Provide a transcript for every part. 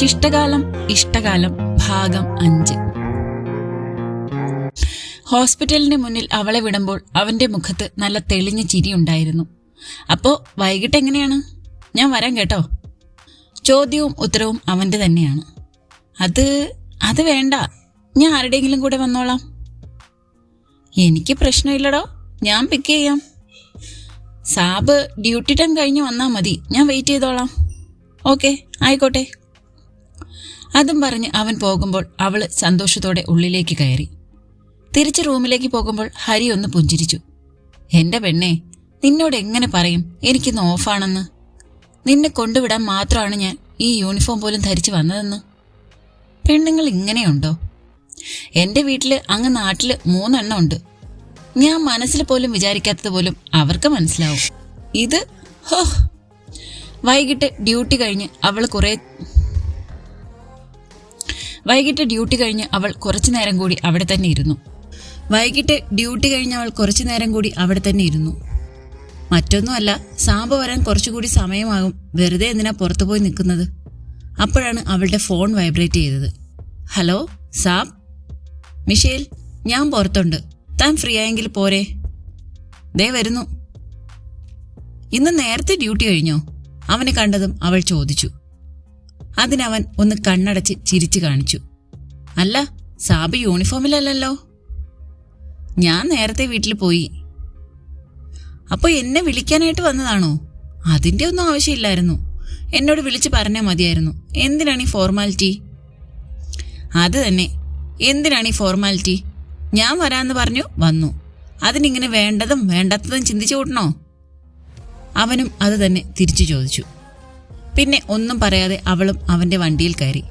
ശിഷ്ടകാലം ഇഷ്ടകാലം ഭാഗം അഞ്ച്. ഹോസ്പിറ്റലിന് മുന്നിൽ അവളെ വിടുമ്പോൾ അവന്റെ മുഖത്ത് നല്ല തെളിഞ്ഞ ചിരിയുണ്ടായിരുന്നു അപ്പോ വൈകിട്ട് എങ്ങനെയാണ്? ഞാൻ വരാം കേട്ടോ. ചോദ്യവും ഉത്തരവും അവന്റെ തന്നെയാണ്. അത് അത് വേണ്ട. ഞാൻ ആരുടെയെങ്കിലും കൂടെ വന്നോളാം. എനിക്ക് പ്രശ്നമില്ലടോ. ഞാൻ പിക്ക് ചെയ്യാം. സാബ് ഡ്യൂട്ടി ടൈം കഴിഞ്ഞ് വന്നാൽ മതി. ഞാൻ വെയിറ്റ് ചെയ്തോളാം. ഓക്കെ ആയിക്കോട്ടെ. അതും പറഞ്ഞ് അവൻ പോകുമ്പോൾ അവൾ സന്തോഷത്തോടെ ഉള്ളിലേക്ക് കയറി. തിരിച്ച് റൂമിലേക്ക് പോകുമ്പോൾ ഹരി ഒന്ന് പുഞ്ചിരിച്ചു. എന്റെ പെണ്ണേ നിന്നോട് എങ്ങനെ പറയും? എനിക്കിന്ന് ഓഫാണെന്ന്. നിന്നെ കൊണ്ടുവിടാൻ മാത്രമാണ് ഞാൻ ഈ യൂണിഫോം പോലും ധരിച്ചു വന്നതെന്ന്. പെണ്ണുങ്ങൾ ഇങ്ങനെയുണ്ടോ? എന്റെ വീട്ടിൽ അങ്ങ് നാട്ടിൽ മൂന്നെണ്ണം ഉണ്ട്. ഞാൻ മനസ്സിൽ പോലും വിചാരിക്കാത്തത് പോലും അവർക്ക് മനസ്സിലാവും. ഇത് ഹോ. വൈകിട്ട് ഡ്യൂട്ടി കഴിഞ്ഞ് അവൾ കുറെ വൈകിട്ട് ഡ്യൂട്ടി കഴിഞ്ഞ് അവൾ കുറച്ചു നേരം കൂടി അവിടെ തന്നെ ഇരുന്നു. വൈകിട്ട് ഡ്യൂട്ടി കഴിഞ്ഞ് അവൾ കുറച്ചു നേരം കൂടി അവിടെ തന്നെ ഇരുന്നു. മറ്റൊന്നുമല്ല സാമ്പ വരാൻ കുറച്ചുകൂടി സമയമാകും. വെറുതെ എന്തിനാ പുറത്തു പോയി നിൽക്കുന്നത്? അപ്പോഴാണ് അവളുടെ ഫോൺ വൈബ്രേറ്റ് ചെയ്തത്. ഹലോ സാബ്? മിഷേൽ ഞാൻ പുറത്തുണ്ട്. താൻ ഫ്രീ ആയെങ്കിൽ പോരെ. ദേ വരുന്നു. ഇന്ന് നേരത്തെ ഡ്യൂട്ടി കഴിഞ്ഞോ? അവനെ കണ്ടതും അവൾ ചോദിച്ചു. അതിനവൻ ഒന്ന് കണ്ണടച്ച് ചിരിച്ചു കാണിച്ചു. അല്ല സാബ് യൂണിഫോമിലല്ലല്ലോ? ഞാൻ നേരത്തെ വീട്ടിൽ പോയി. അപ്പോൾ എന്നെ വിളിക്കാനായിട്ട് വന്നതാണോ? അതിന്റെ ഒന്നും ആവശ്യമില്ലായിരുന്നു. എന്നോട് വിളിച്ച് പറഞ്ഞാൽ മതിയായിരുന്നു. എന്തിനാണ് ഈ ഫോർമാലിറ്റി? അത് തന്നെ. എന്തിനാണ് ഈ ഫോർമാലിറ്റി? ഞാൻ വരാമെന്ന് പറഞ്ഞു വന്നു. അതിനിങ്ങനെ വേണ്ടതും വേണ്ടാത്തതും ചിന്തിച്ചു കൂട്ടണോ? അവനും അത് തന്നെ തിരിച്ചു ചോദിച്ചു. പിന്നെ ഒന്നും പറയാതെ അവളും അവന്റെ വണ്ടിയിൽ കയറി.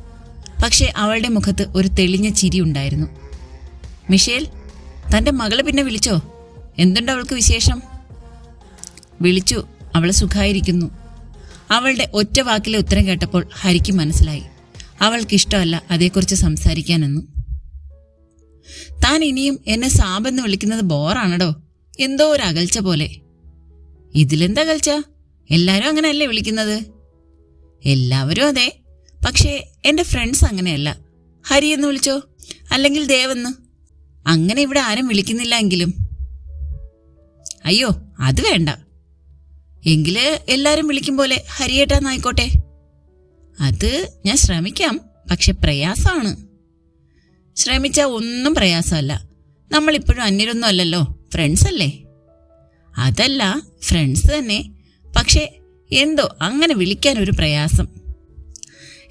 പക്ഷേ അവളുടെ മുഖത്ത് ഒരു തെളിഞ്ഞ ചിരി ഉണ്ടായിരുന്നു. മിഷേൽ തന്റെ മകളെ പിന്നെ വിളിച്ചോ? എന്തുണ്ട് അവൾക്ക് വിശേഷം? വിളിച്ചു. അവൾ സുഖായിരിക്കുന്നു. അവളുടെ ഒറ്റ വാക്കിലെ ഉത്തരം കേട്ടപ്പോൾ ഹരിക്ക് മനസ്സിലായി. അവൾക്കിഷ്ടമല്ല അതേക്കുറിച്ച് സംസാരിക്കാനെന്നു. താൻ ഇനിയും എന്നെ സാബെന്ന് വിളിക്കുന്നത് ബോറാണടോ. എന്തോ ഒരു അകൽച്ച പോലെ. ഇതിലെന്താ അകൽച്ച? എല്ലാരും അങ്ങനെയല്ലേ വിളിക്കുന്നത്? എല്ലാവരും അതെ. പക്ഷേ എന്റെ ഫ്രണ്ട്സ് അങ്ങനെയല്ല. ഹരി എന്ന് വിളിച്ചോ? അല്ലെങ്കിൽ ദേവെന്ന് അങ്ങനെ ഇവിടെ ആരും വിളിക്കുന്നില്ല എങ്കിലും. അയ്യോ അത് വേണ്ട. എങ്കിൽ എല്ലാരും വിളിക്കും പോലെ ഹരിയേട്ടാന്നായിക്കോട്ടെ അത് ഞാൻ ശ്രമിക്കാം. പക്ഷെ പ്രയാസമാണ്. ശ്രമിച്ചാൽ ഒന്നും പ്രയാസമല്ല. നമ്മളിപ്പോഴും അന്യരൊന്നും അല്ലല്ലോ. ഫ്രണ്ട്സ് അല്ലേ? അതല്ല ഫ്രണ്ട്സ് തന്നെ. പക്ഷെ എന്തോ അങ്ങനെ വിളിക്കാൻ ഒരു പ്രയാസം.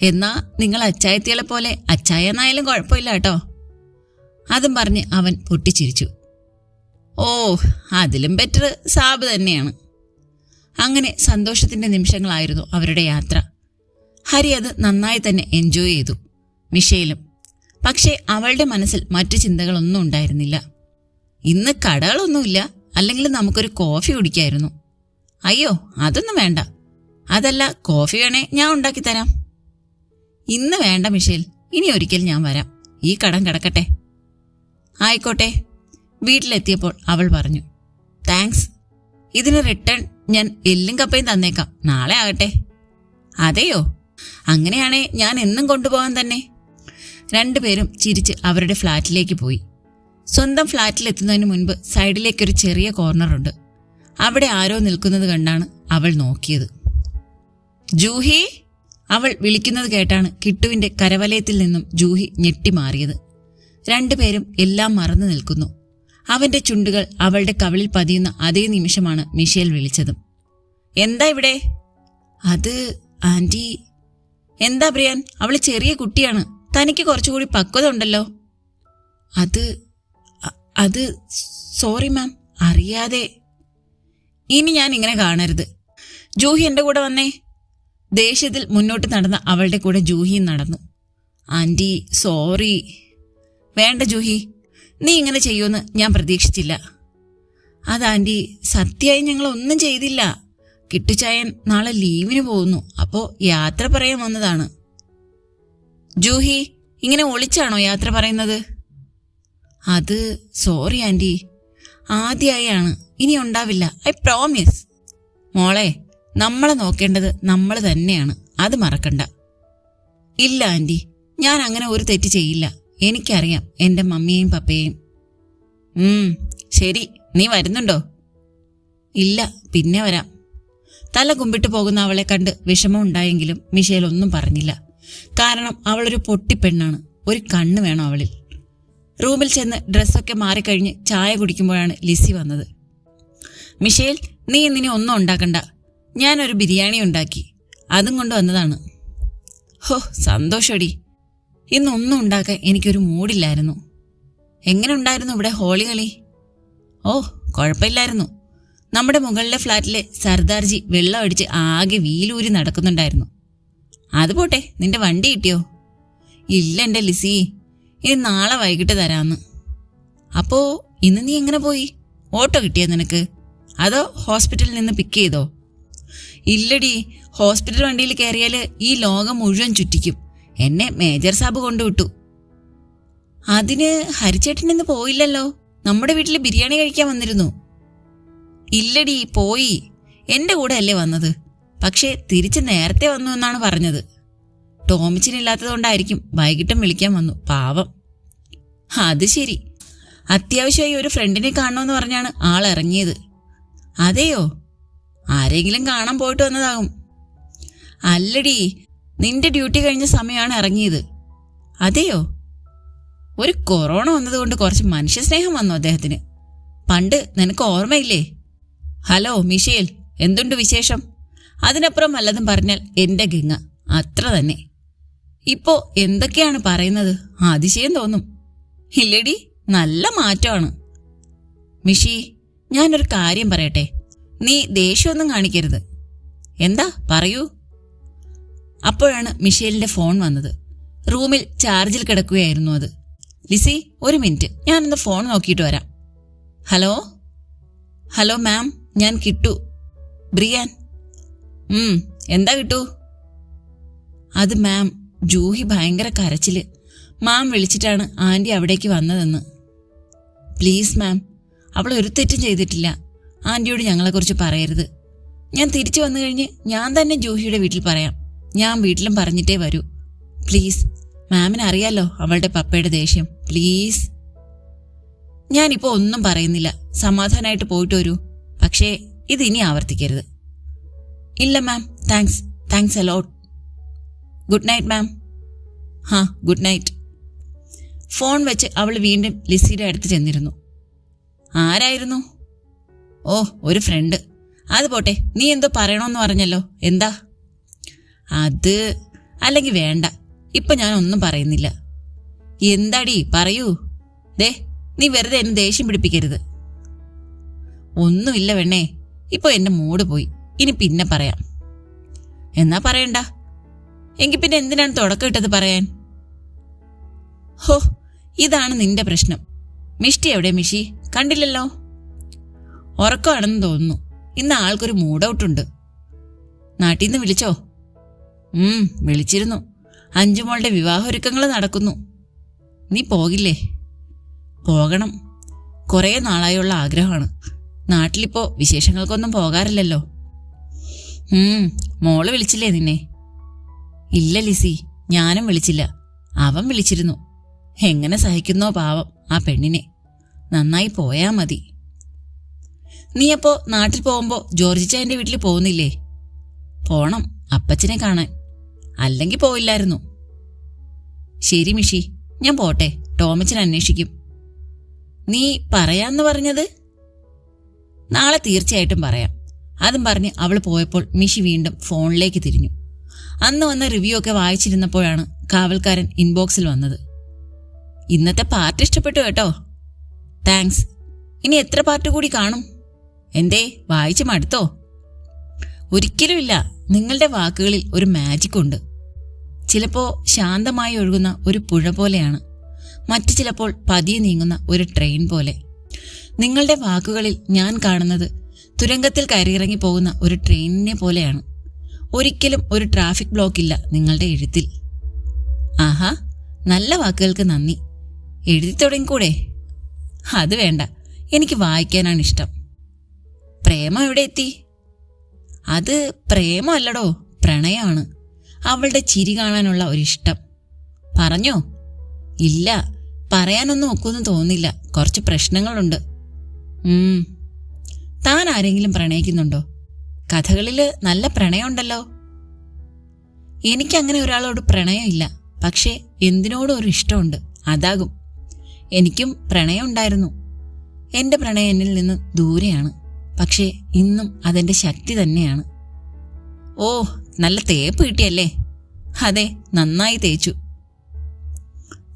എന്നാ നിങ്ങൾ അച്ചായത്തികളെ പോലെ അച്ചായ എന്നായാലും കുഴപ്പമില്ല കേട്ടോ. അതും പറഞ്ഞ് അവൻ പൊട്ടിച്ചിരിച്ചു. ഓ അതിലും ബെറ്റർ സാബ് തന്നെയാണ്. അങ്ങനെ സന്തോഷത്തിന്റെ നിമിഷങ്ങളായിരുന്നു അവരുടെ യാത്ര. ഹരി അത് നന്നായി തന്നെ എൻജോയ് ചെയ്തു. മിഷയിലും പക്ഷേ അവളുടെ മനസ്സിൽ മറ്റു ചിന്തകളൊന്നും ഉണ്ടായിരുന്നില്ല. ഇന്ന് കടകളൊന്നുമില്ല. അല്ലെങ്കിൽ നമുക്കൊരു കോഫി കുടിക്കായിരുന്നു. അയ്യോ അതൊന്നും വേണ്ട. അതല്ല കോഫി വേണേ ഞാൻ ഉണ്ടാക്കി തരാം. ഇന്ന് വേണ്ട മിഷേൽ. ഇനി ഒരിക്കൽ ഞാൻ വരാം. ഈ കടം കിടക്കട്ടെ. ആയിക്കോട്ടെ. വീട്ടിലെത്തിയപ്പോൾ അവൾ പറഞ്ഞു താങ്ക്സ്. ഇതിന് റിട്ടേൺ ഞാൻ എല്ലും കപ്പയും തന്നേക്കാം. നാളെ ആകട്ടെ. അതെയോ? അങ്ങനെയാണേ ഞാൻ എന്നും കൊണ്ടുപോകാൻ തന്നെ. രണ്ടുപേരും ചിരിച്ച് അവരുടെ ഫ്ലാറ്റിലേക്ക് പോയി. സ്വന്തം ഫ്ലാറ്റിൽ എത്തുന്നതിന് മുൻപ് സൈഡിലേക്കൊരു ചെറിയ കോർണറുണ്ട്. അവിടെ ആരോ നിൽക്കുന്നത് കണ്ടാണ് അവൾ നോക്കിയത്. ജൂഹി അവൾ വിളിക്കുന്നത് കേട്ടാണ് കിട്ടുവിന്റെ കരവലയത്തിൽ നിന്നും ജൂഹി ഞെട്ടിമാറിയത് രണ്ടുപേരും എല്ലാം മറന്നു നിൽക്കുന്നു. അവന്റെ ചുണ്ടുകൾ അവളുടെ കവിളിൽ പതിയുന്ന അതേ നിമിഷമാണ് മിഷേൽ വിളിച്ചതും. എന്താ ഇവിടെ? അത് ആന്റി. എന്താ പ്രിയൻ? അവൾ ചെറിയ കുട്ടിയാണ്. തനിക്ക് കുറച്ചുകൂടി പക്വത ഉണ്ടല്ലോ. അത് അത് സോറി മാം. അറിയാതെ ഇനി ഞാൻ ഇങ്ങനെ കാണരുത്. ജൂഹി എന്റെ കൂടെ വന്നേ. ദേഷ്യത്തിൽ മുന്നോട്ട് നടന്ന അവളുടെ കൂടെ ജൂഹിയും നടന്നു. Aunty sorry. വേണ്ട ജൂഹി നീ ഇങ്ങനെ ചെയ്യുമെന്ന് ഞാൻ പ്രതീക്ഷിച്ചില്ല. അത് ആന്റി സത്യമായി ഞങ്ങൾ ഒന്നും ചെയ്തില്ല. കിട്ടുചായൻ നാളെ ലീവിന് പോകുന്നു. അപ്പോൾ യാത്ര പറയാൻ വന്നതാണ്. ജൂഹി ഇങ്ങനെ ഒളിച്ചാണോ യാത്ര പറയുന്നത്? അത് സോറി ആന്റി ആദ്യമായാണ് ഇനി ഉണ്ടാവില്ല. ഐ പ്രോമിസ് മോളെ നമ്മളെ നോക്കേണ്ടത് നമ്മൾ തന്നെയാണ്. അത് മറക്കണ്ട. ഇല്ല ആന്റി ഞാൻ അങ്ങനെ ഒരു തെറ്റ് ചെയ്യില്ല. എനിക്കറിയാം എന്റെ മമ്മിയെയും പപ്പയെയും. ശരി. നീ വരുന്നുണ്ടോ? ഇല്ല പിന്നെ വരാം. തല കുമ്പിട്ട് പോകുന്ന അവളെ കണ്ട് വിഷമം ഉണ്ടായെങ്കിലും മിഷേൽ ഒന്നും പറഞ്ഞില്ല. കാരണം അവളൊരു പൊട്ടിപ്പെണ്ണാണ്. ഒരു കണ്ണ് വേണം അവളിൽ. റൂമിൽ ചെന്ന് ഡ്രസ്സൊക്കെ മാറിക്കഴിഞ്ഞ് ചായ കുടിക്കുമ്പോഴാണ് ലിസി വന്നത്. മിഷേൽ നീ ഇന്നിനി ഒന്നും ഉണ്ടാക്കണ്ട. ഞാനൊരു ബിരിയാണി ഉണ്ടാക്കി. അതും കൊണ്ട് വന്നതാണ്. ഹോ സന്തോഷടി. ഇന്നൊന്നും ഉണ്ടാക്കാൻ എനിക്കൊരു മൂടില്ലായിരുന്നു എങ്ങനെ ഉണ്ടായിരുന്നു ഇവിടെ ഹോളി കളി? ഓ കുഴപ്പമില്ലായിരുന്നു. നമ്മുടെ മുകളിലെ ഫ്ലാറ്റിലെ സർദാർജി വെള്ളം അടിച്ച് ആകെ വീലൂരി നടക്കുന്നുണ്ടായിരുന്നു. അത് പോട്ടെ നിന്റെ വണ്ടി കിട്ടിയോ? ഇല്ല എന്റെ ലിസി ഇനി നാളെ വൈകിട്ട് തരാന്ന്. അപ്പോ ഇന്ന് നീ എങ്ങനെ പോയി? ഓട്ടോ കിട്ടിയോ നിനക്ക്? അതോ ഹോസ്പിറ്റലിൽ നിന്ന് പിക്ക് ചെയ്തോ? ഇല്ലടി ഹോസ്പിറ്റൽ വണ്ടിയിൽ കയറിയാൽ ഈ ലോകം മുഴുവൻ ചുറ്റിക്കും. എന്നെ മേജർ സാബ് കൊണ്ടുവിട്ടു. അതിന് ഹരിച്ചേട്ടൻ ഇന്ന് പോയില്ലല്ലോ? നമ്മുടെ വീട്ടിൽ ബിരിയാണി കഴിക്കാൻ വന്നിരുന്നു. ഇല്ലടി പോയി. എന്റെ കൂടെ അല്ലേ വന്നത്. പക്ഷേ തിരിച്ച് നേരത്തെ വന്നു എന്നാണ് പറഞ്ഞത്. ടോമിച്ചിനില്ലാത്തതുകൊണ്ടായിരിക്കും വൈകിട്ടും വിളിക്കാൻ വന്നു. പാവം. അത് ശരി. അത്യാവശ്യമായി ഒരു ഫ്രണ്ടിനെ കാണണമെന്ന് പറഞ്ഞാണ് ആൾ ഇറങ്ങിയത്. അതെയോ? ആരെങ്കിലും കാണാൻ പോയിട്ട് വന്നതാകും. അല്ലടി നിന്റെ ഡ്യൂട്ടി കഴിഞ്ഞ സമയമാണ് ഇറങ്ങിയത്. അതെയോ? ഒരു കൊറോണ വന്നതുകൊണ്ട് കുറച്ച് മനുഷ്യസ്നേഹം വന്നു അദ്ദേഹത്തിന്. പണ്ട് നിനക്ക് ഓർമ്മയില്ലേ? ഹലോ മിഷേൽ എന്തുണ്ട് വിശേഷം? അതിനപ്പുറം വല്ലതും പറഞ്ഞാൽ എന്റെ ഗംഗ അത്ര തന്നെ. ഇപ്പോ എന്തൊക്കെയാണ് പറയുന്നത്? അതിശയം തോന്നും. ഇല്ലടി നല്ല മാറ്റമാണ്. മിഷി ഞാനൊരു കാര്യം പറയട്ടെ? നീ ദേഷ്യമൊന്നും കാണിക്കരുത്. എന്താ? പറയൂ. അപ്പോഴാണ് മിഷേലിന്റെ ഫോൺ വന്നത്. റൂമിൽ ചാർജിൽ കിടക്കുകയായിരുന്നു അത്. ലിസി ഒരു മിനിറ്റ്. ഞാനൊന്ന് ഫോൺ നോക്കിയിട്ട് വരാം. ഹലോ? Hello ma'am. ഞാൻ കിട്ടു. ബ്രിയാൻ. എന്താ കിട്ടു? അത് മാം ജൂഹി ഭയങ്കര കരച്ചിൽ. മാം വിളിച്ചിട്ടാണ് ആന്റി അവിടേക്ക് വന്നതെന്ന്. Please ma'am. അവൾ ഒരു തെറ്റും ചെയ്തിട്ടില്ല. ആന്റിയോട് ഞങ്ങളെക്കുറിച്ച് പറയരുത്. ഞാൻ തിരിച്ചു വന്നു കഴിഞ്ഞ് ഞാൻ തന്നെ ജൂഹിയുടെ വീട്ടിൽ പറയാം. ഞാൻ വീട്ടിലും പറഞ്ഞിട്ടേ വരൂ. പ്ലീസ് മാമിന് അറിയാലോ അവളുടെ പപ്പയുടെ ദേഷ്യം. പ്ലീസ്. ഞാനിപ്പോ ഒന്നും പറയുന്നില്ല. സമാധാനമായിട്ട് പോയിട്ട് വരൂ. പക്ഷേ ഇത് ഇനി ആവർത്തിക്കരുത്. ഇല്ല ma'am. Thanks. Thanks a lot good night ma'am. ഹാ ഗുഡ് നൈറ്റ്. ഫോൺ വെച്ച് അവൾ വീണ്ടും ലിസിയുടെ അടുത്ത് ചെന്നിരുന്നു. ആരായിരുന്നു? ഓ ഒരു ഫ്രണ്ട് അത് പോട്ടെ നീ എന്തോ പറയണമെന്ന് പറഞ്ഞല്ലോ. എന്താ? അത് അല്ലെങ്കിൽ വേണ്ട. ഇപ്പൊ ഞാൻ ഒന്നും പറയുന്നില്ല. എന്താടി പറയൂ. ദേ നീ വെറുതെ എന്നെ ദേഷ്യം പിടിപ്പിക്കരുത്. ഒന്നുമില്ല വെണ്ണേ ഇപ്പൊ എന്റെ മൂഡ് പോയി. ഇനി പിന്നെ പറയാം. എന്നാ പറയണ്ട? എങ്കിൽ പിന്നെ എന്തിനാണ് തുടക്കം ഇട്ടത് പറയാൻ? ഹോ ഇതാണ് നിന്റെ പ്രശ്നം. മിഷ്ടി എവിടെ മിഷി? കണ്ടില്ലല്ലോ. ഉറക്കമാണെന്ന് തോന്നുന്നു. ഇന്ന് ആൾക്കൊരു മൂഡ് ഔട്ട് ഉണ്ട്. നാട്ടിൽ നിന്ന് വിളിച്ചോ? ഉം വിളിച്ചിരുന്നു. അഞ്ചുമോളുടെ വിവാഹൊരുക്കങ്ങൾ നടക്കുന്നു. നീ പോകില്ലേ? പോകണം. കുറേ നാളായുള്ള ആഗ്രഹമാണ്. നാട്ടിലിപ്പോ വിശേഷങ്ങൾക്കൊന്നും പോകാറില്ലല്ലോ. മോൾ വിളിച്ചില്ലേ നിന്നെ? ഇല്ല ലിസി. ഞാനും വിളിച്ചില്ല. അവൻ വിളിച്ചിരുന്നു. എങ്ങനെ സഹിക്കുന്നോ പാവം. ആ പെണ്ണിനെ. നന്നായി പോയാ മതി. നീയപ്പോ നാട്ടിൽ പോകുമ്പോ ജോർജിച്ചായന്റെ വീട്ടിൽ പോകുന്നില്ലേ? പോണം അപ്പച്ചനെ കാണാൻ. അല്ലെങ്കിൽ പോയില്ലായിരുന്നു. ശരി മിഷി ഞാൻ പോട്ടെ ടോമച്ചൻ അന്വേഷിക്കും. നീ പറയാന്ന് പറഞ്ഞത്? നാളെ തീർച്ചയായിട്ടും പറയാം. അതും പറഞ്ഞ് അവൾ പോയപ്പോൾ മിഷി വീണ്ടും ഫോണിലേക്ക് തിരിഞ്ഞു. അന്ന് വന്ന റിവ്യൂ ഒക്കെ വായിച്ചിരുന്നപ്പോഴാണ് കാവൽക്കാരൻ ഇൻബോക്സിൽ വന്നത്. ഇന്നത്തെ പാർട്ട് ഇഷ്ടപ്പെട്ടു കേട്ടോ. താങ്ക്സ് ഇനി എത്ര പാർട്ട് കൂടി കാണും? എന്തേ വായിച്ചു മടുത്തോ? ഒരിക്കലുമില്ല നിങ്ങളുടെ വാക്കുകളിൽ ഒരു മാജിക് ഉണ്ട്. ചിലപ്പോൾ ശാന്തമായി ഒഴുകുന്ന ഒരു പുഴ പോലെയാണ്. മറ്റു ചിലപ്പോൾ പതിയെ നീങ്ങുന്ന ഒരു ട്രെയിൻ പോലെ. നിങ്ങളുടെ വാക്കുകളിൽ ഞാൻ കാണുന്നത് തുരങ്കത്തിൽ കയറിയിറങ്ങി പോകുന്ന ഒരു ട്രെയിനിനെ പോലെയാണ്. ഒരിക്കലും ഒരു ട്രാഫിക് ബ്ലോക്ക് ഇല്ല നിങ്ങളുടെ എഴുത്തിൽ. ആഹാ നല്ല വാക്കുകൾക്ക് നന്ദി. എഴുതി തുടങ്ങിക്കൂടെ? അത് വേണ്ട. എനിക്ക് വായിക്കാനാണ് ഇഷ്ടം. പ്രേമം എവിടെ എത്തി? അത് പ്രേമല്ലടോ പ്രണയമാണ് അവളുടെ ചിരി കാണാനുള്ള ഒരിഷ്ടം. പറഞ്ഞോ? ഇല്ല. പറയാനൊന്നും ഒക്കൊന്നും തോന്നില്ല കുറച്ച് പ്രശ്നങ്ങളുണ്ട്. താൻ ആരെങ്കിലും പ്രണയിക്കുന്നുണ്ടോ? കഥകളിൽ നല്ല പ്രണയമുണ്ടല്ലോ. എനിക്കങ്ങനെ ഒരാളോട് പ്രണയമില്ല. പക്ഷേ എന്തിനോടും ഒരു ഇഷ്ടമുണ്ട്? അതാകും. എനിക്കും പ്രണയം ഉണ്ടായിരുന്നു. എന്റെ പ്രണയം എന്നിൽ നിന്ന് ദൂരെയാണ്. പക്ഷേ ഇന്നും അതെന്റെ ശക്തി തന്നെയാണ്. ഓ നല്ല തേപ്പ് കിട്ടിയല്ലേ? അതെ നന്നായി തേച്ചു.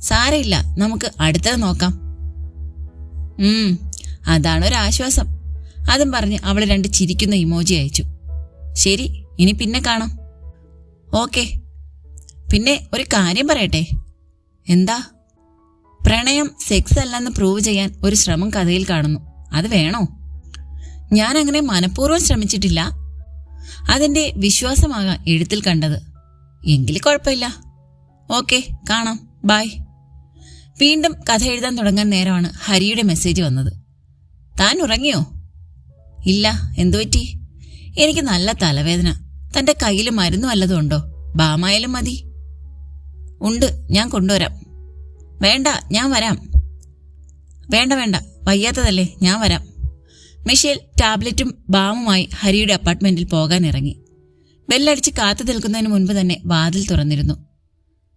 സാരയില്ല നമുക്ക് അടുത്തത് നോക്കാം. ഉം അതാണ് ഒരു ആശ്വാസം. അതും പറഞ്ഞ് അവൾ രണ്ട് ചിരിക്കുന്ന ഇമോജി അയച്ചു. ശരി ഇനി പിന്നെ കാണാം. ഓക്കെ. പിന്നെ ഒരു കാര്യം പറയട്ടെ? എന്താ? പ്രണയം സെക്സ് അല്ലെന്ന് പ്രൂവ് ചെയ്യാൻ ഒരു ശ്രമം കഥയിൽ കാണുന്നു. അത് വേണോ? ഞാൻ അങ്ങനെ മനഃപൂർവം ശ്രമിച്ചിട്ടില്ല. അതിന്റെ വിശ്വാസമാകാം എഴുത്തിൽ കണ്ടത്. എങ്കിൽ കുഴപ്പമില്ല. ഓക്കെ കാണാം. ബായ് വീണ്ടും കഥ എഴുതാൻ തുടങ്ങാൻ നേരമാണ് ഹരിയുടെ മെസ്സേജ് വന്നത്. താൻ ഉറങ്ങിയോ? ഇല്ല എന്തുപറ്റി എനിക്ക് നല്ല തലവേദന. തന്റെ കയ്യിൽ മരുന്ന് വല്ലതും ഉണ്ടോ? ബാമായാലും മതി. ഉണ്ട് ഞാൻ കൊണ്ടുവരാം. വേണ്ട ഞാൻ വരാം. വേണ്ട വേണ്ട വയ്യാത്തതല്ലേ ഞാൻ വരാം. മിഷേൽ ടാബ്ലറ്റും ബാമുമായി ഹരിയുടെ അപ്പാർട്ട്മെന്റിൽ പോകാൻ ഇറങ്ങി ബെല്ലടിച്ച് കാത്തു നിൽക്കുന്നതിന് മുൻപ് തന്നെ വാതിൽ തുറന്നിരുന്നു.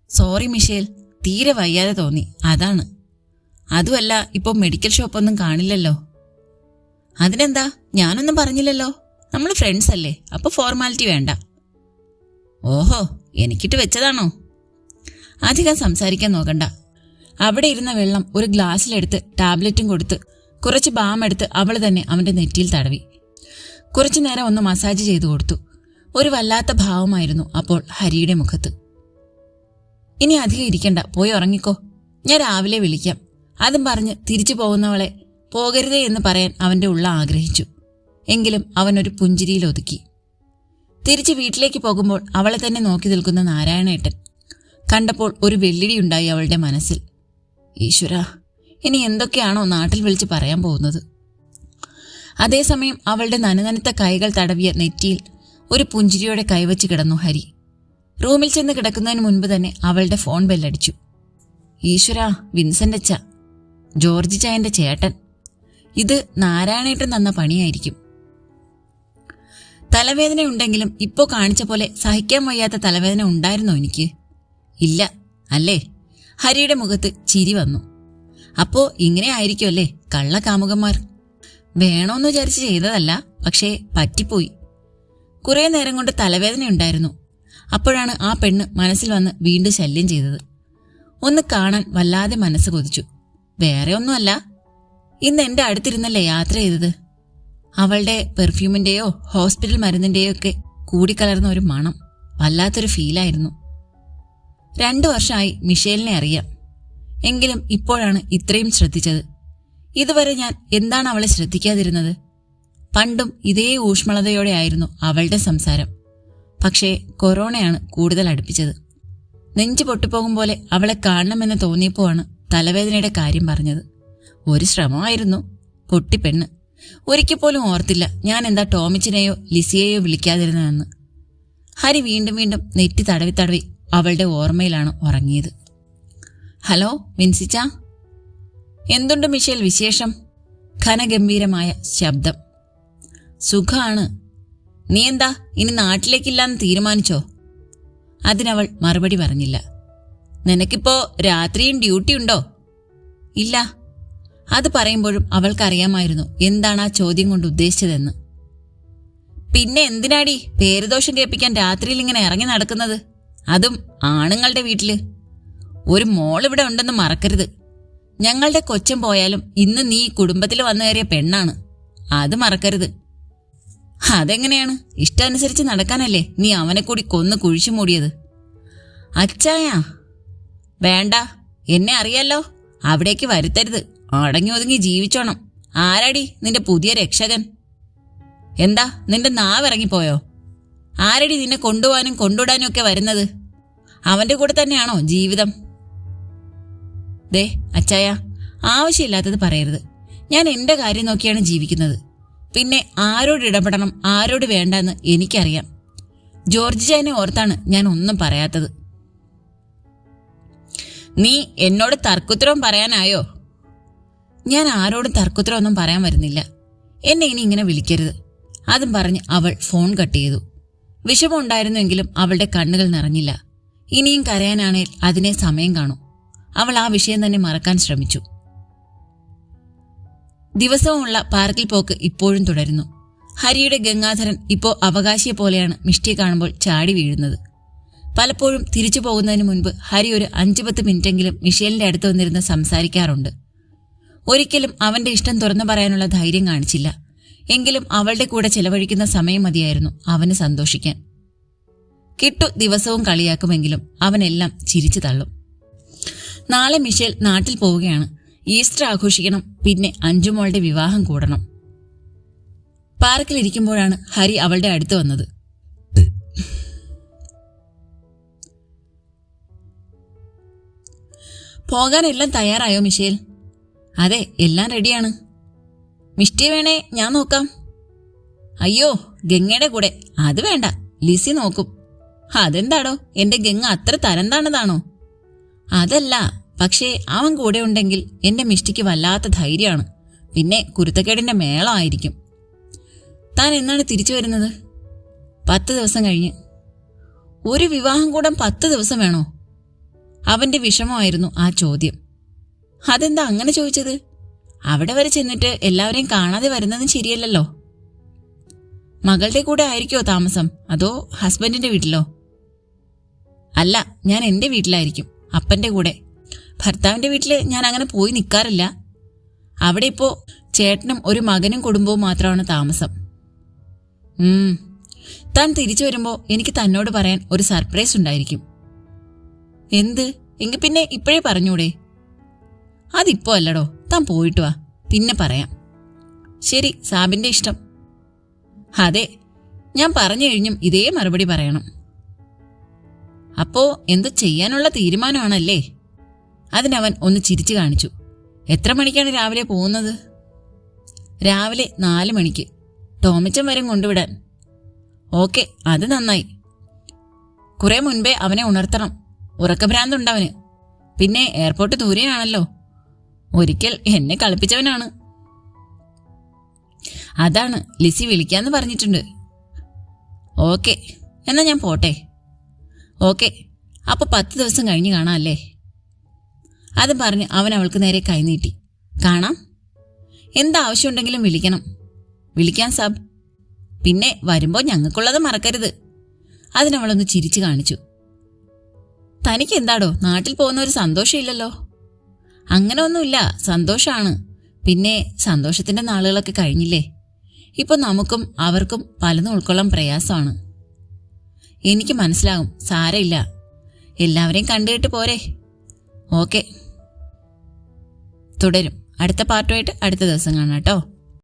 സോറി മിഷേൽ തീരെ വയ്യാതെ തോന്നി അതാണ്. അതുമല്ല ഇപ്പോൾ മെഡിക്കൽ ഷോപ്പൊന്നും കാണില്ലല്ലോ. അതിനെന്താ ഞാനൊന്നും പറഞ്ഞില്ലല്ലോ? നമ്മൾ ഫ്രണ്ട്സ് അല്ലേ അപ്പോൾ ഫോർമാലിറ്റി വേണ്ട. ഓഹോ എനിക്കിട്ട് വെച്ചതാണോ? അധികം സംസാരിക്കാൻ നോക്കണ്ട. അവിടെ ഇരുന്ന വെള്ളം ഒരു ഗ്ലാസ്സിലെടുത്ത് ടാബ്ലറ്റും കൊടുത്ത് കുറച്ച് ബാം എടുത്ത് അവൾ തന്നെ അവന്റെ നെറ്റിയിൽ തടവി. കുറച്ചു നേരം ഒന്ന് മസാജ് ചെയ്തു കൊടുത്തു. ഒരു വല്ലാത്ത ഭാവമായിരുന്നു അപ്പോൾ ഹരിയുടെ മുഖത്ത്. ഇനി അധികം ഇരിക്കണ്ട പോയി ഉറങ്ങിക്കോ. ഞാൻ രാവിലെ വിളിക്കാം. അതും പറഞ്ഞ് തിരിച്ചു പോകുന്നവളെ പോകരുതേ എന്ന് പറയാൻ അവന്റെ ഉള്ള ആഗ്രഹിച്ചു. എങ്കിലും അവൻ ഒരു പുഞ്ചിരിയിൽ ഒതുക്കി. തിരിച്ച് വീട്ടിലേക്ക് പോകുമ്പോൾ അവളെ തന്നെ നോക്കി നിൽക്കുന്ന നാരായണേട്ടൻ കണ്ടപ്പോൾ ഒരു വെള്ളിടിയുണ്ടായി അവളുടെ മനസ്സിൽ. ഈശ്വര ഇനി എന്തൊക്കെയാണോ നാട്ടിൽ വിളിച്ച് പറയാൻ പോകുന്നത്? അതേസമയം അവളുടെ നനനനത്ത കൈകൾ തടവിയ നെറ്റിയിൽ ഒരു പുഞ്ചിരിയോടെ കൈവച്ച് കിടന്നു ഹരി. റൂമിൽ ചെന്ന് കിടക്കുന്നതിന് മുൻപ് തന്നെ അവളുടെ ഫോൺ ബെല്ലടിച്ചു. ഈശ്വര വിൻസെന്റ് അച്ഛ ജോർജ് ചായന്റെ ചേട്ടൻ. ഇത് നാരായണേട്ടൻ തന്ന പണിയായിരിക്കും. തലവേദന ഉണ്ടെങ്കിലും ഇപ്പോ കാണിച്ച പോലെ സഹിക്കാൻ വയ്യാത്ത തലവേദന ഉണ്ടായിരുന്നോ എനിക്ക്? ഇല്ല അല്ലേ? ഹരിയുടെ മുഖത്ത് ചിരി വന്നു. അപ്പോ ഇങ്ങനെ ആയിരിക്കുമല്ലേ കള്ള കാമുകന്മാർ? വേണോന്ന് വിചാരിച്ച് ചെയ്തതല്ല പക്ഷേ പറ്റിപ്പോയി. കുറെ നേരം കൊണ്ട് തലവേദനയുണ്ടായിരുന്നു അപ്പോഴാണ് ആ പെണ്ണ് മനസ്സിൽ വന്ന് വീണ്ടും ശല്യം ചെയ്തത്. ഒന്ന് കാണാൻ വല്ലാതെ മനസ്സ് കൊതിച്ചു. വേറെ ഒന്നുമല്ല. ഇന്ന് എന്റെ അടുത്തിരുന്നല്ലേ യാത്ര ചെയ്തത്? അവളുടെ പെർഫ്യൂമിന്റെയോ ഹോസ്പിറ്റൽ മരുന്നിന്റെയോ ഒക്കെ കൂടിക്കലർന്ന ഒരു മണം. വല്ലാത്തൊരു ഫീലായിരുന്നു രണ്ടു വർഷമായി മിഷേലിനെ അറിയാം. എങ്കിലും ഇപ്പോഴാണ് ഇത്രയും ശ്രദ്ധിച്ചത്. ഇതുവരെ ഞാൻ എന്താണ് അവളെ ശ്രദ്ധിക്കാതിരുന്നത്? പണ്ടും ഇതേ ഊഷ്മളതയോടെ ആയിരുന്നു അവളുടെ സംസാരം. പക്ഷേ കൊറോണയാണ് കൂടുതൽ അടുപ്പിച്ചത്. നെഞ്ചു പൊട്ടിപ്പോകും പോലെ അവളെ കാണണമെന്ന് തോന്നിയപ്പോഴാണ് തലവേദനയുടെ കാര്യം പറഞ്ഞത്. ഒരു ശ്രമമായിരുന്നു. പൊട്ടിപ്പെണ്ണ് ഒരിക്കൽ പോലും ഓർത്തില്ല ഞാൻ എന്താ ടോമിച്ചിനെയോ ലിസിയെയോ വിളിക്കാതിരുന്നതെന്ന്. ഹരി വീണ്ടും വീണ്ടും നെറ്റി തടവി തടവി അവളുടെ ഓർമ്മയിലാണ് ഉറങ്ങിയത്. ഹലോ വിൻസിച്ച എന്തുണ്ട് മിഷേൽ വിശേഷം? ഘനഗംഭീരമായ ശബ്ദം. സുഖാണ്. നീ എന്താ ഇനി നാട്ടിലേക്കില്ലാന്ന് തീരുമാനിച്ചോ? അതിനവൾ മറുപടി പറഞ്ഞില്ല. നിനക്കിപ്പോ രാത്രിയും ഡ്യൂട്ടി ഉണ്ടോ? ഇല്ല. അത് പറയുമ്പോഴും അവൾക്കറിയാമായിരുന്നു എന്താണ് ആ ചോദ്യം കൊണ്ട് ഉദ്ദേശിച്ചതെന്ന്. പിന്നെ എന്തിനാടി പേരുദോഷം കേൾപ്പിക്കാൻ രാത്രിയിൽ ഇങ്ങനെ ഇറങ്ങി നടക്കുന്നത്? അതും ആണുങ്ങളുടെ വീട്ടിൽ. ഒരു മോളിവിടെ ഉണ്ടെന്ന് മറക്കരുത്. ഞങ്ങളുടെ കൊച്ചൻ പോയാലും ഇന്ന് നീ കുടുംബത്തിൽ വന്നു കയറിയ പെണ്ണാണ്. അത് മറക്കരുത്. അതെങ്ങനെയാണ്? ഇഷ്ടാനുസരിച്ച് നടക്കാനല്ലേ നീ അവനെ കൂടി കൊന്ന് കുഴിച്ചു മൂടിയത്? അച്ചായ വേണ്ട. എന്നെ അറിയാലോ. അവിടേക്ക് വരുത്തരുത്. അടങ്ങി ഒതുങ്ങി ജീവിച്ചോണം. ആരാടി നിന്റെ പുതിയ രക്ഷകൻ? എന്താ നിന്റെ നാവ് ഇറങ്ങിപ്പോയോ? ആരടി നിന്നെ കൊണ്ടുപോകാനും കൊണ്ടുവിടാനും ഒക്കെ വരുന്നത്? അവന്റെ കൂടെ തന്നെയാണോ ജീവിതം? ദേ അച്ചായ ആവശ്യമില്ലാത്തത് പറയരുത്. ഞാൻ എന്റെ കാര്യം നോക്കിയാണ് ജീവിക്കുന്നത്. പിന്നെ ആരോട് ഇടപെടണം ആരോട് വേണ്ടെന്ന് എനിക്കറിയാം. ജോർജ് ജയനെ ഓർത്താണ് ഞാൻ ഒന്നും പറയാത്തത്. നീ എന്നോട് തർക്കുത്തരവും പറയാനായോ? ഞാൻ ആരോടും തർക്കുത്തരമൊന്നും പറയാൻ വരുന്നില്ല. എന്നെ ഇനി ഇങ്ങനെ വിളിക്കരുത്. അതും പറഞ്ഞ് അവൾ ഫോൺ കട്ട് ചെയ്തു. വിഷമമുണ്ടായിരുന്നുവെങ്കിലും അവളുടെ കണ്ണുകൾ നിറഞ്ഞില്ല. ഇനിയും കരയാനാണേൽ അതിനെ സമയം കാണും. അവൾ ആ വിഷയം തന്നെ മറക്കാൻ ശ്രമിച്ചു. ദിവസവുമുള്ള പാർക്കിൽ പോക്ക് ഇപ്പോഴും തുടരുന്നു. ഹരിയുടെ ഗംഗാധരൻ ഇപ്പോ അവകാശിയെ പോലെയാണ് മിഷ്ടിയെ കാണുമ്പോൾ ചാടി വീഴുന്നത്. പലപ്പോഴും തിരിച്ചു പോകുന്നതിന് മുൻപ് ഹരി ഒരു അഞ്ചു പത്ത് മിനിറ്റെങ്കിലും മിഷേലിന്റെ അടുത്ത് വന്നിരുന്ന് സംസാരിക്കാറുണ്ട്. ഒരിക്കലും അവന്റെ ഇഷ്ടം തുറന്നു പറയാനുള്ള ധൈര്യം കാണിച്ചില്ല. എങ്കിലും അവളുടെ കൂടെ ചെലവഴിക്കുന്ന സമയം മതിയായിരുന്നു അവന് സന്തോഷിക്കാൻ. കിട്ടു ദിവസവും കളിയാക്കുമെങ്കിലും അവനെല്ലാം ചിരിച്ചു തള്ളും. നാളെ മിഷേൽ നാട്ടിൽ പോവുകയാണ്. ഈസ്റ്റർ ആഘോഷിക്കണം പിന്നെ അഞ്ചുമോളുടെ വിവാഹം കൂടണം. പാർക്കിലിരിക്കുമ്പോഴാണ് ഹരി അവളുടെ അടുത്ത് വന്നത്. പോകാനെല്ലാം തയ്യാറായോ മിഷേൽ? അതെ എല്ലാം റെഡിയാണ്. മിഷ്ടി വേണേ ഞാൻ നോക്കാം. അയ്യോ ഗംഗയുടെ കൂടെ. അത് വേണ്ട. ലിസി നോക്കും. അതെന്താടോ? എന്റെ ഗംഗ അത്ര തരം താണതാണോ അതല്ല പക്ഷേ അവൻ കൂടെ ഉണ്ടെങ്കിൽ എന്റെ മിഷ്ടിക്ക് വല്ലാത്ത ധൈര്യമാണ്. പിന്നെ കുരുത്തക്കേടിന്റെ മേളമായിരിക്കും താൻ എന്നാണ് തിരിച്ചു വരുന്നത്? പത്ത് ദിവസം കഴിഞ്ഞ്. ഒരു വിവാഹം കൂടാൻ പത്ത് ദിവസം വേണോ? അവന്റെ വിഷമമായിരുന്നു ആ ചോദ്യം. അതെന്താ അങ്ങനെ ചോദിച്ചത്? അവിടെ വരെ ചെന്നിട്ട് എല്ലാവരെയും കാണാതെ വരുന്നതും ശരിയല്ലല്ലോ. മകളുടെ കൂടെ ആയിരിക്കോ താമസം? അതോ ഹസ്ബൻഡിന്റെ വീട്ടിലോ? അല്ല ഞാൻ എന്റെ വീട്ടിലായിരിക്കും അപ്പന്റെ കൂടെ. ഭർത്താവിന്റെ വീട്ടിൽ ഞാൻ അങ്ങനെ പോയി നിൽക്കാറില്ല അവിടെ ഇപ്പോ ചേട്ടനും ഒരു മകനും കുടുംബവും മാത്രമാണ് താമസം. താൻ തിരിച്ചു വരുമ്പോ എനിക്ക് തന്നോട് പറയാൻ ഒരു സർപ്രൈസ് ഉണ്ടായിരിക്കും. എന്ത്? എങ്കിൽ പിന്നെ ഇപ്പോഴേ പറഞ്ഞൂടെ? അതിപ്പോ അല്ലടോ. താൻ പോയിട്ട് വാ. പിന്നെ പറയാം. ശരി സാബിന്റെ ഇഷ്ടം. അതെ ഞാൻ പറഞ്ഞു കഴിഞ്ഞും ഇതേ മറുപടി പറയണം. അപ്പോ എന്ത് ചെയ്യാനുള്ള തീരുമാനമാണല്ലേ? അതിനവൻ ഒന്ന് ചിരിച്ചു കാണിച്ചു. എത്ര മണിക്കാണ് രാവിലെ പോകുന്നത്? രാവിലെ നാല് മണിക്ക്. ടോമിച്ചൻ വരും കൊണ്ടുവിടാൻ. ഓക്കെ അത് നന്നായി. കുറെ മുൻപേ അവനെ ഉണർത്തണം. ഉറക്കഭ്രാന്തുണ്ടവന് പിന്നെ എയർപോർട്ട് ദൂരെയാണല്ലോ. ഒരിക്കൽ എന്നെ കളിപ്പിച്ചവനാണ്. അതാണ് ലിസി വിളിക്കാന്ന് പറഞ്ഞിട്ടുണ്ട്. ഓക്കെ എന്നാ ഞാൻ പോട്ടെ. ഓക്കെ അപ്പൊ പത്ത് ദിവസം കഴിഞ്ഞ് കാണാം അല്ലേ അത് പറഞ്ഞ് അവൻ അവൾക്ക് നേരെ കൈനീട്ടി കാണാം. എന്താവശ്യമുണ്ടെങ്കിലും വിളിക്കണം. വിളിക്കാം സാബ്. പിന്നെ വരുമ്പോൾ ഞങ്ങൾക്കുള്ളത് മറക്കരുത്. അതിനവളൊന്ന് ചിരിച്ചു കാണിച്ചു. തനിക്ക് എന്താടോ നാട്ടിൽ പോകുന്ന ഒരു സന്തോഷമില്ലല്ലോ? അങ്ങനെ ഒന്നുമില്ല സന്തോഷാണ്. പിന്നെ സന്തോഷത്തിന്റെ നാളുകളൊക്കെ കഴിഞ്ഞില്ലേ? ഇപ്പൊ നമുക്കും അവർക്കും പലതും ഉൾക്കൊള്ളാൻ പ്രയാസമാണ്. എനിക്ക് മനസ്സിലാകും. സാരമില്ല. എല്ലാവരെയും കണ്ടുകിട്ട് പോരെ. ഓക്കെ. തുടരും. അടുത്ത പാർട്ടുമായിട്ട് അടുത്ത ദിവസം കാണാം കേട്ടോ.